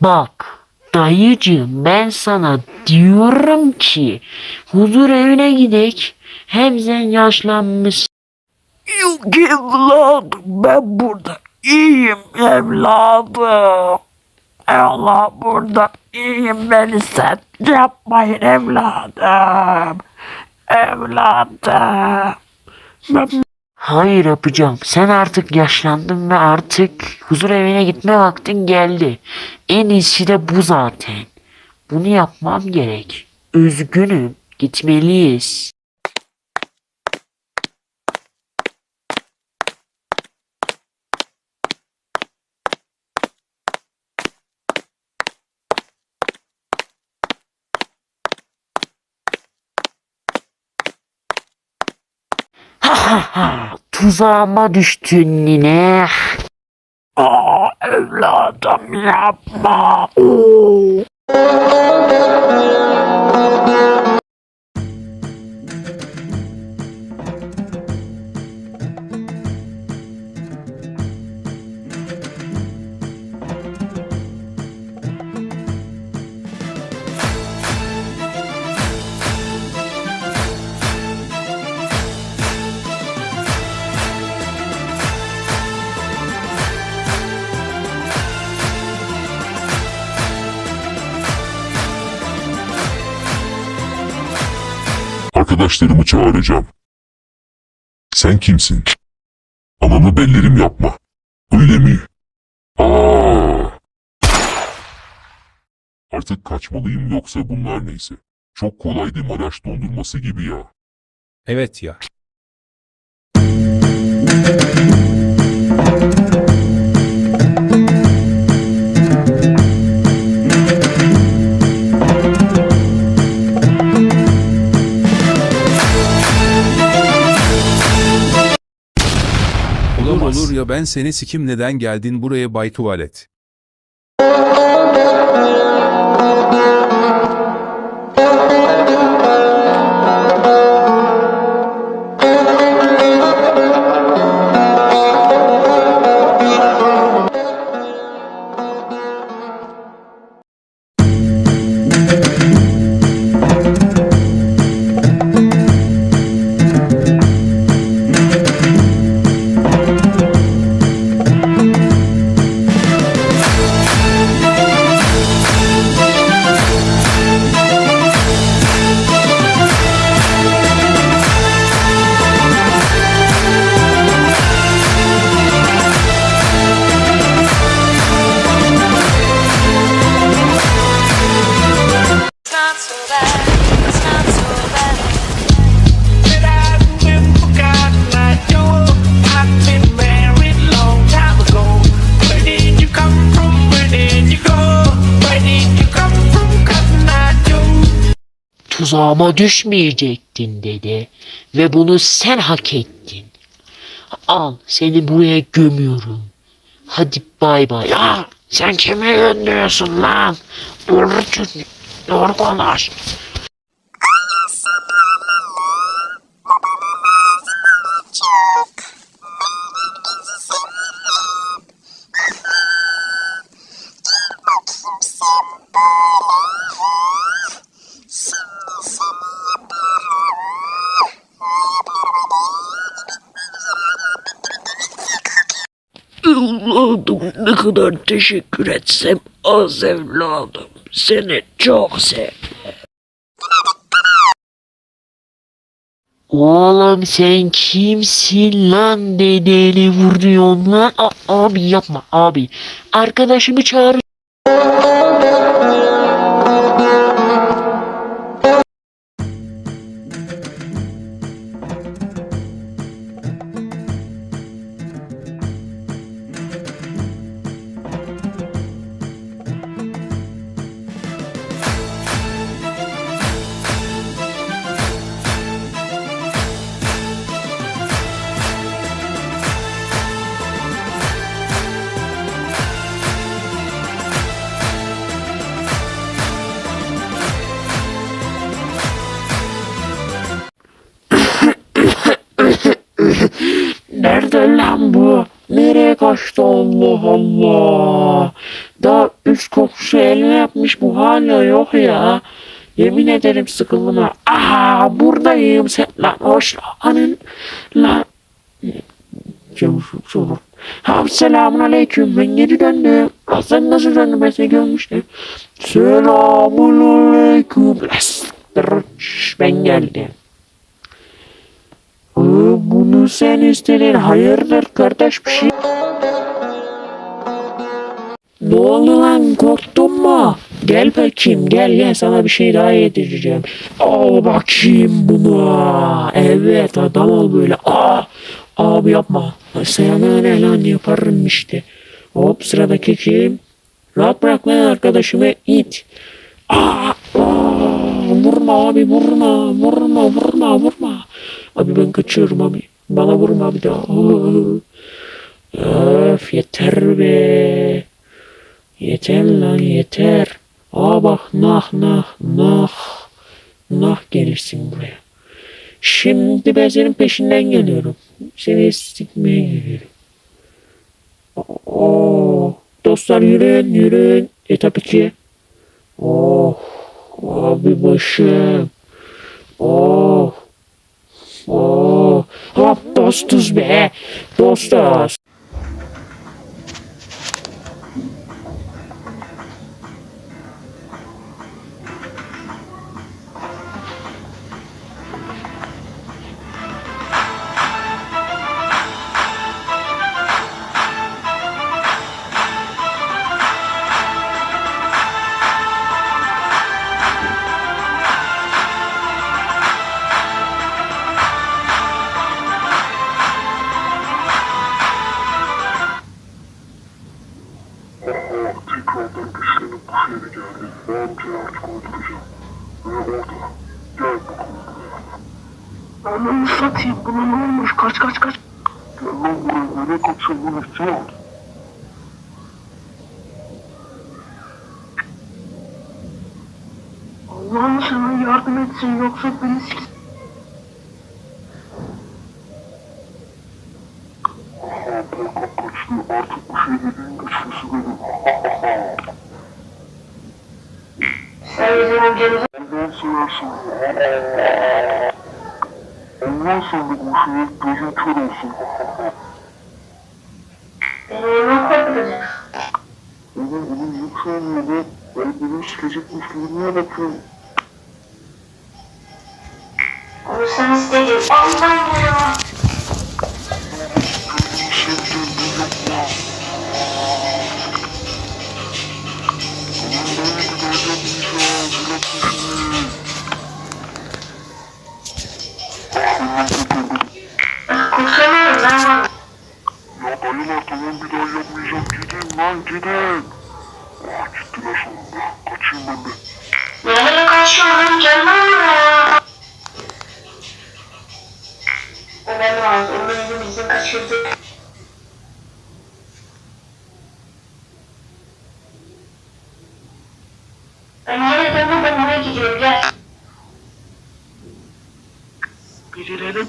Bak dayıcığım ben sana diyorum ki huzur evine gidek. Hem sen yaşlanmışsın. Yok evladım ben burada iyiyim evladım. Allah burada iyiyim beni sen yapmayın evladım. Evladım. Ben... Hayır yapacağım. Sen artık yaşlandın ve artık huzur evine gitme vaktin geldi. En iyisi de bu zaten. Bunu yapmam gerek. Üzgünüm. Gitmeliyiz. Ha ha ha. Tuzağıma düştün yine. Aa, evladım yapma. Oo. Arkadaşlarımı çağıracağım. Sen kimsin? Ananı bellerim yapma. Öyle mi? Aa! Artık kaçmalıyım yoksa bunlar neyse. Çok kolaydı Maraş dondurması gibi ya. Evet ya. Ben seni sikim neden geldin buraya bay tuvalet. Tuzağıma düşmeyecektin dedi. Ve bunu sen hak ettin. Al seni buraya gömüyorum. Hadi bay bay. Ya sen kime gönderiyorsun lan? Dur, dur konuş. Evladım ne kadar teşekkür etsem az evladım. Seni çok sev. Oğlum sen kimsin lan dedeni vuruyorsun lan? A- abi yapma abi. Arkadaşımı çağır. Allah? Daha üst komşu eline yapmış bu hala yok ya. Yemin ederim sıkıldım ha. Aha buradayım sen lan hoş anın lan. Ha selamun aleyküm ben geri döndüm. Ah, sen nasıl döndün ben seni görmüştüm. Selamun aleyküm. Ben geldim. Bunu sen istedin. Hayırdır kardeş bir şey. Ne oldu lan korktun mu? Gel bakayım gel gel sana bir şey daha yedireceğim. Al bakayım bunu. Evet adam ol böyle. Aa, abi yapma. Sana ne lan yaparım işte. Hop sıradaki kim? Rahat bırak lan arkadaşımı it. Aa, aa, vurma abi vurma vurma vurma vurma. Abi ben kaçıyorum abi. Bana vurma bir daha. Öf yeter be. Yeter lan yeter. Aa bak nah nah nah. Nah gelirsin buraya. Şimdi ben senin peşinden geliyorum. Seni sikmeye geliyorum. Oo, dostlar yürüyün yürüyün. Etap 2. Oh, abi başım. Oh, oh. Hop dostuz be. Dostuz. Lan ihtiyar? Allah'ım sana yardım etsin yoksa beni sik... Aha Volkan kaçtı. Artık bu şehrin güçlüsü benim. Sen bizim amcanızı... Ondan seversin. Ondan sonra bu şehir gözün kör olsun. Hemen korkutacaksın. Oğlum bunun yükselmiyor be. Ben benim gibi niye bakıyorum? Onu sen istedin. Allah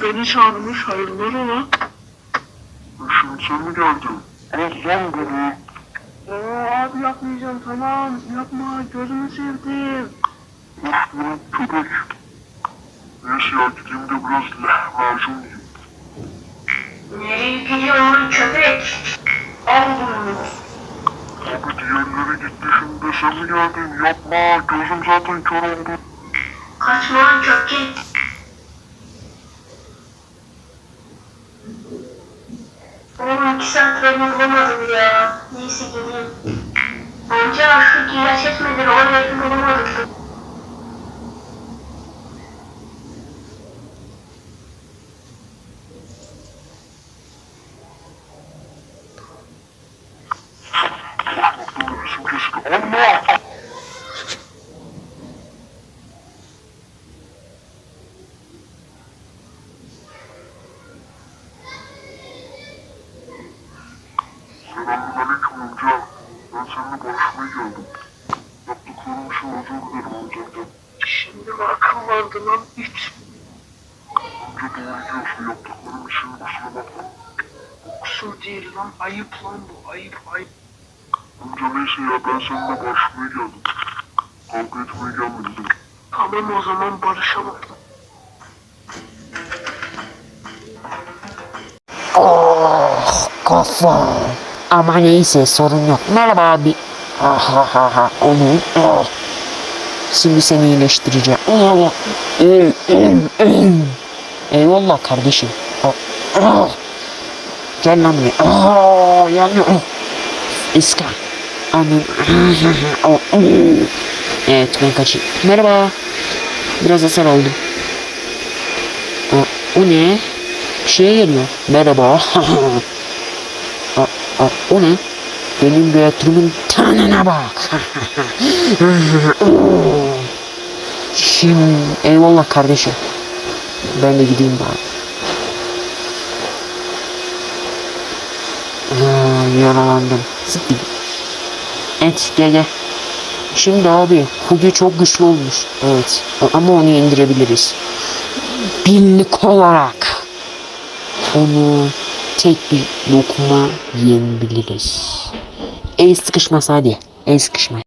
beni çağırmış hayırlar ola. Şimdi sen mi geldin? Al lan bunu. Oo abi yapmayacağım tamam yapma gözünü sevdim. Of lan köpek. Neyse ya gideyim de biraz lahmacun yiyeyim. Nereye gidiyorsun köpek? Al bunu. Abi diğerleri gitti şimdi sen mi geldin? Yapma gözüm zaten kör oldu. Kaçma köpek. Saat beni bulamadım ya. Neyse geleyim. Amca şu ilaç etmeden oraya bulamadık. Resim kesildi. Allah! Selamünaleyküm amca. Ben seninle konuşmaya geldim. Yaptıklarım için özür dilerim amcamdan. Şimdi mi akıl vardı lan it. Amca doğru diyorsun yaptıklarım için kusura bakma. Kusur değil lan ayıp lan bu ayıp ayıp. Amca neyse ya ben seninle barışmaya geldim. Kavga etmeye gelmedim. Tamam o zaman barışalım. Kafa. Ama neyse sorun yok. Merhaba abi. Ah ha ha ha. Onu. ah. Şimdi seni iyileştireceğim. Ah, öl. Eyvallah kardeşim. Gel lan buraya. Yanıyor. İska. Evet ben kaçayım. Merhaba. Biraz hasar aldım. Aa, o ne? Bir şeye geliyor. Merhaba. o ne? Benim göğütümün tanına bak. Şimdi eyvallah kardeşim. Ben de gideyim bari. Yaralandım. Siktir. Evet gel. Şimdi abi Hugi çok güçlü olmuş. Evet ama onu indirebiliriz. Birlik olarak onu tek bir lokma yiyebiliriz. El sıkışması hadi. El sıkışma.